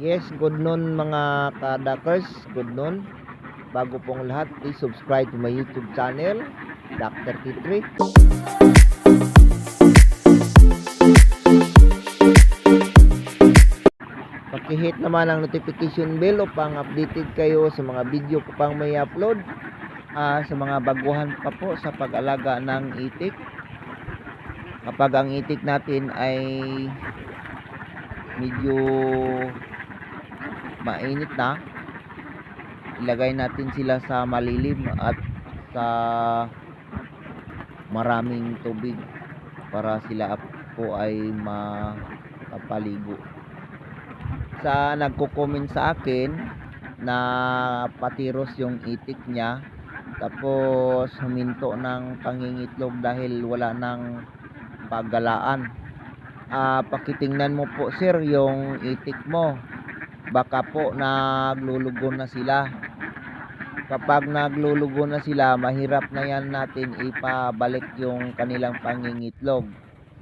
Yes, good noon mga kadakers, good noon. Bago pong lahat, please subscribe to my YouTube channel, Dr. Kitri. Pakihit naman ang notification bell upang updated kayo sa mga video ko pang may upload. Ah, sa mga baguhan pa po sa pag-alaga ng itik. Kapag ang itik natin ay medyo mainit na. Ilagay natin sila sa malilim at sa maraming tubig para sila po ay makapaligo. Sa nagko-comment sa akin na patiros yung itik niya tapos huminto ng pangingitlog dahil wala nang paggalaan. Ah pakitingnan mo po sir yung itik mo baka po naglulugo na sila. Kapag naglulugo na sila mahirap na yan natin ipabalik yung kanilang pangingitlog.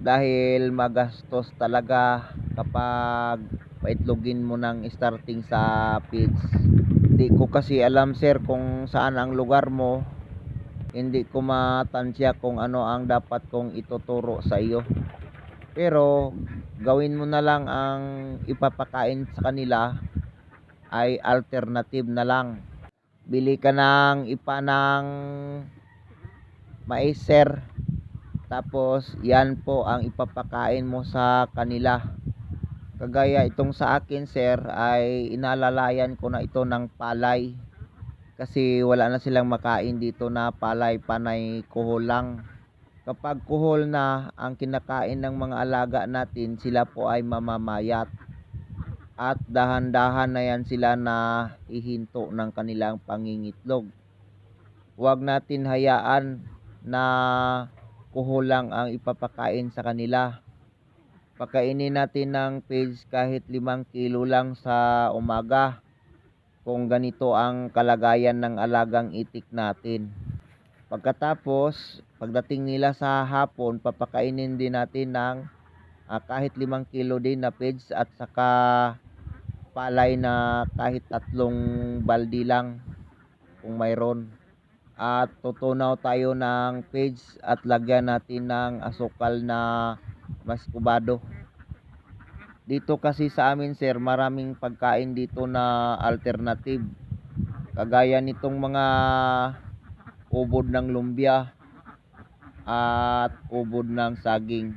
Dahil magastos talaga kapag paitlogin mo ng starting sa feeds. Hindi ko kasi alam sir kung saan ang lugar mo. Hindi ko matansya kung ano ang dapat kong ituturo sa iyo pero gawin mo na lang ang ipapakain sa kanila ay alternative na lang. Bili ka ng ipa ng mais sir. Tapos yan po ang ipapakain mo sa kanila. Kagaya itong sa akin sir ay inalalayan ko na ito ng palay. Kasi wala na silang makain dito na palay panay kuhol lang kapag kuhol na ang kinakain ng mga alaga natin, sila po ay mamamayat. At dahan-dahan na yan sila na ihinto ng kanilang pangingitlog. Huwag natin hayaan na kuhol lang ang ipapakain sa kanila. Pakainin natin ng page kahit 5 kilo lang sa umaga kung ganito ang kalagayan ng alagang itik natin. Pagkatapos, pagdating nila sa hapon, papakainin din natin ng ah, kahit 5 kilo din na pids at saka palay na kahit tatlong baldi lang kung mayroon. At tutunaw tayo ng pids at lagyan natin ng asukal na mas kubado. Dito kasi sa amin sir, maraming pagkain dito na alternative. Kagaya nitong mga ubod ng lumbia at ubod ng saging.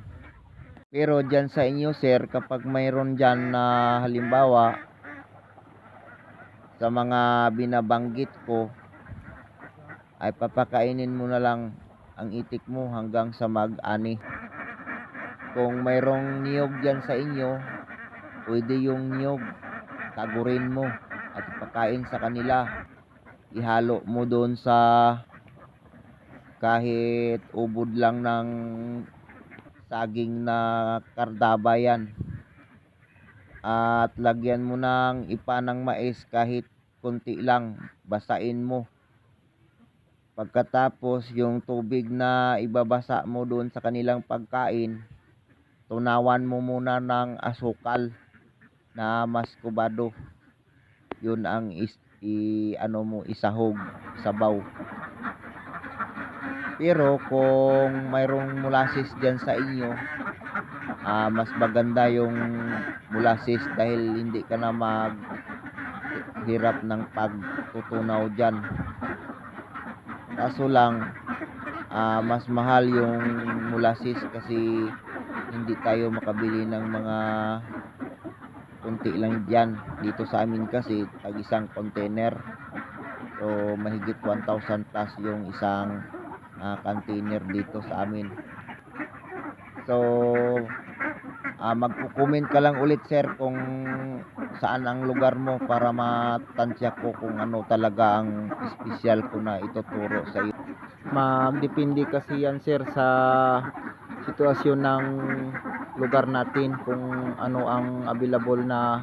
Pero dyan sa inyo sir, kapag mayroon dyan na halimbawa sa mga binabanggit ko, ay papakainin mo na lang ang itik mo hanggang sa mag-ani. Kung mayroong niyog dyan sa inyo, pwede yung niyog, tagurin mo at ipakain sa kanila. Ihalo mo doon sa kahit ubod lang ng saging na kardaba yan. At lagyan mo ng ipa ng mais kahit kunti lang. Basain mo. Pagkatapos yung tubig na ibabasa mo doon sa kanilang pagkain tunawan mo muna ng asukal na mas kubado. Yun ang is, i, ano mo isahog sabaw pero kung mayroong molasses dyan sa inyo, ah, mas maganda yung molasses dahil hindi ka na mag hirap ng pagtutunaw dyan. Kaso lang, ah, mas mahal yung molasses kasi hindi tayo makabili ng mga kunti lang dyan. Dito sa amin kasi tag isang container. So mahigit 1,000 plus yung isang ah, container dito sa amin. So, ah, magko-comment ka lang ulit sir kung saan ang lugar mo para matansya ko kung ano talaga ang special ko na ituturo sa iyo. Magdepende kasi yan sir sa sitwasyon ng lugar natin kung ano ang available na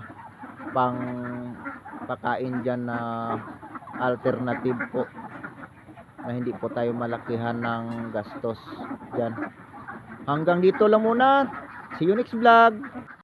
pang pakain dyan na alternative po na hindi po tayo malakihan ng gastos dyan. Hanggang dito lang muna. See you next vlog.